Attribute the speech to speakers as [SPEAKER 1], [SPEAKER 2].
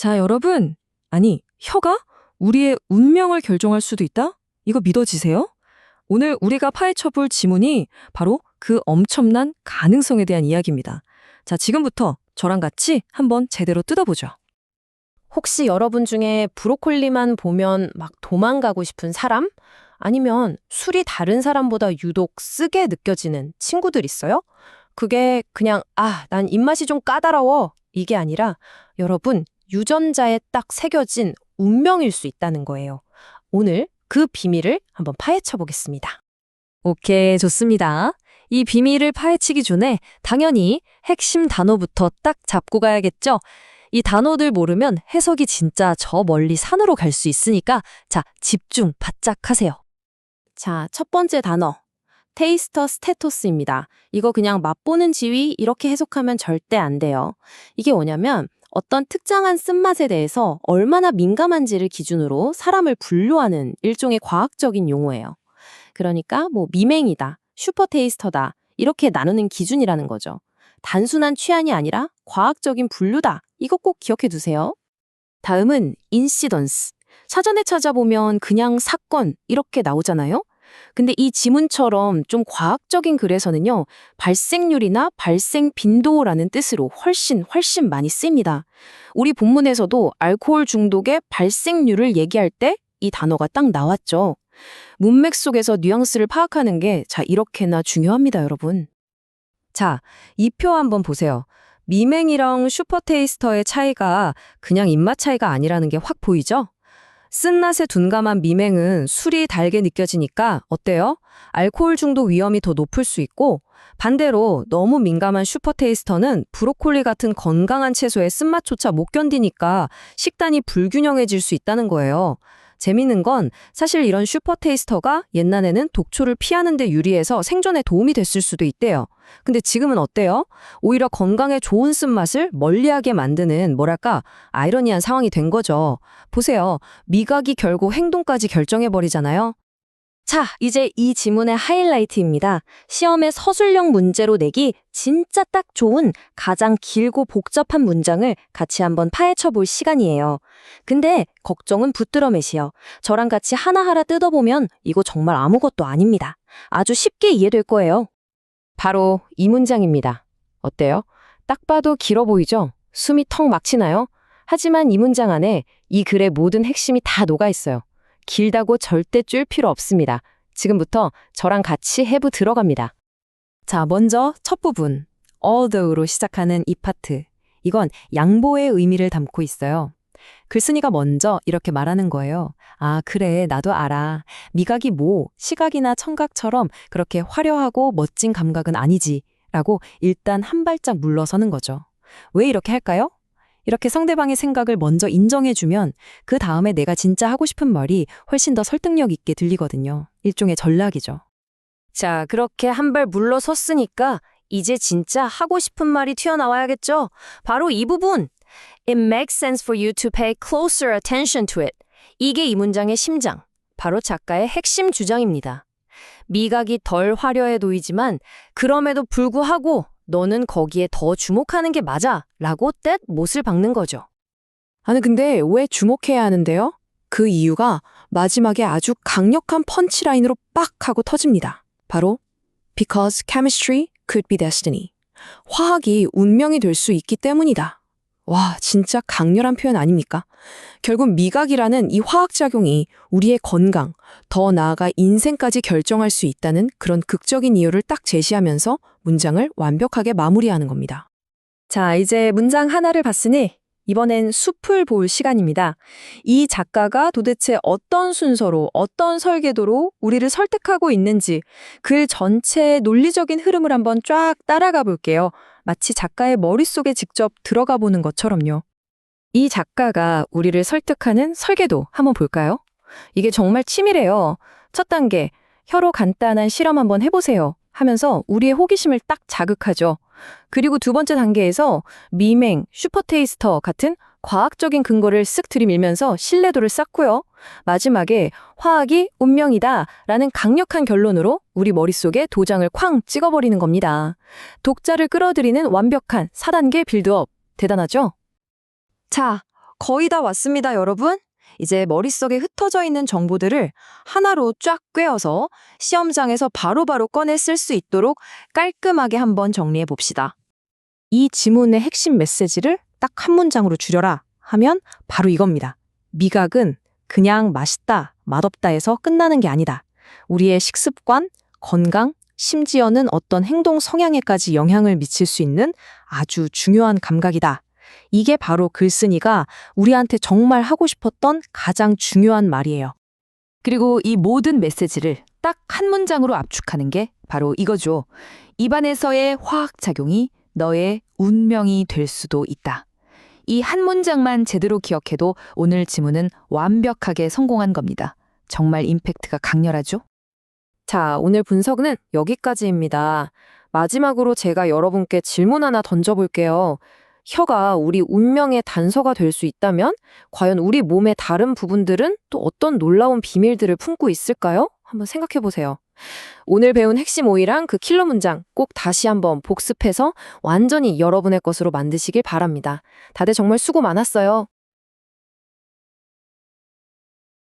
[SPEAKER 1] 자, 여러분. 아니, 혀가 우리의 운명을 결정할 수도 있다? 이거 믿어지세요? 오늘 우리가 파헤쳐 볼 지문이 바로 그 엄청난 가능성에 대한 이야기입니다. 자, 지금부터 저랑 같이 한번 제대로 뜯어보죠.
[SPEAKER 2] 혹시 여러분 중에 브로콜리만 보면 막 도망가고 싶은 사람? 아니면 술이 다른 사람보다 유독 쓰게 느껴지는 친구들 있어요? 그게 그냥, 아, 난 입맛이 좀 까다로워. 이게 아니라 여러분, 유전자에 딱 새겨진 운명일 수 있다는 거예요. 오늘 그 비밀을 한번 파헤쳐 보겠습니다.
[SPEAKER 3] 오케이, 좋습니다. 이 비밀을 파헤치기 전에 당연히 핵심 단어부터 딱 잡고 가야겠죠? 이 단어들 모르면 해석이 진짜 저 멀리 산으로 갈 수 있으니까 자, 집중 바짝 하세요.
[SPEAKER 2] 자, 첫 번째 단어. 테이스터 스테토스입니다. 이거 그냥 맛보는 지위 이렇게 해석하면 절대 안 돼요. 이게 뭐냐면 어떤 특정한 쓴맛에 대해서 얼마나 민감한지를 기준으로 사람을 분류하는 일종의 과학적인 용어예요. 그러니까 뭐 미맹이다, 슈퍼 테이스터다 이렇게 나누는 기준이라는 거죠. 단순한 취한이 아니라 과학적인 분류다. 이거 꼭 기억해 두세요. 다음은 인시던스. 사전에 찾아보면 그냥 사건 이렇게 나오잖아요. 근데 이 지문처럼 좀 과학적인 글에서는요, 발생률이나 발생 빈도라는 뜻으로 훨씬 훨씬 많이 씁니다. 우리 본문에서도 알코올 중독의 발생률을 얘기할 때 이 단어가 딱 나왔죠. 문맥 속에서 뉘앙스를 파악하는 게 자, 이렇게나 중요합니다, 여러분.
[SPEAKER 3] 자, 이 표 한번 보세요. 미맹이랑 슈퍼테이스터의 차이가 그냥 입맛 차이가 아니라는 게 확 보이죠? 쓴맛에 둔감한 미맹은 술이 달게 느껴지니까 어때요? 알코올 중독 위험이 더 높을 수 있고 반대로 너무 민감한 슈퍼테이스터는 브로콜리 같은 건강한 채소의 쓴맛조차 못 견디니까 식단이 불균형해질 수 있다는 거예요. 재밌는 건 사실 이런 슈퍼테이스터가 옛날에는 독초를 피하는 데 유리해서 생존에 도움이 됐을 수도 있대요. 근데 지금은 어때요? 오히려 건강에 좋은 쓴맛을 멀리하게 만드는 뭐랄까 아이러니한 상황이 된 거죠. 보세요. 미각이 결국 행동까지 결정해버리잖아요. 자, 이제 이 지문의 하이라이트입니다. 시험에 서술형 문제로 내기 진짜 딱 좋은 가장 길고 복잡한 문장을 같이 한번 파헤쳐 볼 시간이에요. 근데 걱정은 붙들어 매시요. 저랑 같이 하나하나 뜯어보면 이거 정말 아무것도 아닙니다. 아주 쉽게 이해될 거예요.
[SPEAKER 2] 바로 이 문장입니다. 어때요? 딱 봐도 길어 보이죠? 숨이 턱 막히나요? 하지만 이 문장 안에 이 글의 모든 핵심이 다 녹아 있어요. 길다고 절대 줄 필요 없습니다. 지금부터 저랑 같이 해부 들어갑니다.
[SPEAKER 3] 자, 먼저 첫 부분. although로 시작하는 이 파트. 이건 양보의 의미를 담고 있어요. 글쓴이가 먼저 이렇게 말하는 거예요. 아, 그래, 나도 알아. 미각이 뭐, 시각이나 청각처럼 그렇게 화려하고 멋진 감각은 아니지. 라고 일단 한 발짝 물러서는 거죠. 왜 이렇게 할까요? 이렇게 상대방의 생각을 먼저 인정해주면 그 다음에 내가 진짜 하고 싶은 말이 훨씬 더 설득력 있게 들리거든요. 일종의 전략이죠.
[SPEAKER 2] 자, 그렇게 한 발 물러섰으니까 이제 진짜 하고 싶은 말이 튀어나와야겠죠? 바로 이 부분. It makes sense for you to pay closer attention to it. 이게 이 문장의 심장. 바로 작가의 핵심 주장입니다. 미각이 덜 화려해 보이지만 그럼에도 불구하고 너는 거기에 더 주목하는 게 맞아 라고 떼 못을 박는 거죠.
[SPEAKER 4] 아니, 근데 왜 주목해야 하는데요? 그 이유가 마지막에 아주 강력한 펀치라인으로 빡 하고 터집니다. 바로 Because chemistry could be destiny. 화학이 운명이 될 수 있기 때문이다. 와, 진짜 강렬한 표현 아닙니까? 결국 미각이라는 이 화학작용이 우리의 건강, 더 나아가 인생까지 결정할 수 있다는 그런 극적인 이유를 딱 제시하면서 문장을 완벽하게 마무리하는 겁니다.
[SPEAKER 3] 자, 이제 문장 하나를 봤으니 이번엔 숲을 볼 시간입니다. 이 작가가 도대체 어떤 순서로, 어떤 설계도로 우리를 설득하고 있는지 글 전체의 논리적인 흐름을 한번 쫙 따라가 볼게요. 마치 작가의 머릿속에 직접 들어가 보는 것처럼요. 이 작가가 우리를 설득하는 설계도 한번 볼까요? 이게 정말 치밀해요. 첫 단계, 혀로 간단한 실험 한번 해보세요. 하면서 우리의 호기심을 딱 자극하죠. 그리고 두 번째 단계에서 미맹, 슈퍼테이스터 같은 과학적인 근거를 쓱 들이밀면서 신뢰도를 쌓고요. 마지막에 화학이 운명이다 라는 강력한 결론으로 우리 머릿속에 도장을 쾅 찍어버리는 겁니다. 독자를 끌어들이는 완벽한 4단계 빌드업. 대단하죠? 자, 거의 다 왔습니다, 여러분. 이제 머릿속에 흩어져 있는 정보들을 하나로 쫙 꿰어서 시험장에서 바로바로 꺼내 쓸 수 있도록 깔끔하게 한번 정리해 봅시다.
[SPEAKER 2] 이 지문의 핵심 메시지를 딱 한 문장으로 줄여라 하면 바로 이겁니다. 미각은 그냥 맛있다, 맛없다에서 끝나는 게 아니다. 우리의 식습관, 건강, 심지어는 어떤 행동 성향에까지 영향을 미칠 수 있는 아주 중요한 감각이다. 이게 바로 글쓴이가 우리한테 정말 하고 싶었던 가장 중요한 말이에요.
[SPEAKER 5] 그리고 이 모든 메시지를 딱 한 문장으로 압축하는 게 바로 이거죠. 입안에서의 화학작용이 너의 운명이 될 수도 있다. 이 한 문장만 제대로 기억해도 오늘 지문은 완벽하게 성공한 겁니다. 정말 임팩트가 강렬하죠?
[SPEAKER 3] 자, 오늘 분석은 여기까지입니다. 마지막으로 제가 여러분께 질문 하나 던져볼게요. 혀가 우리 운명의 단서가 될 수 있다면 과연 우리 몸의 다른 부분들은 또 어떤 놀라운 비밀들을 품고 있을까요? 한번 생각해 보세요. 오늘 배운 핵심 오이랑 그 킬러 문장 꼭 다시 한번 복습해서 완전히 여러분의 것으로 만드시길 바랍니다. 다들 정말 수고 많았어요.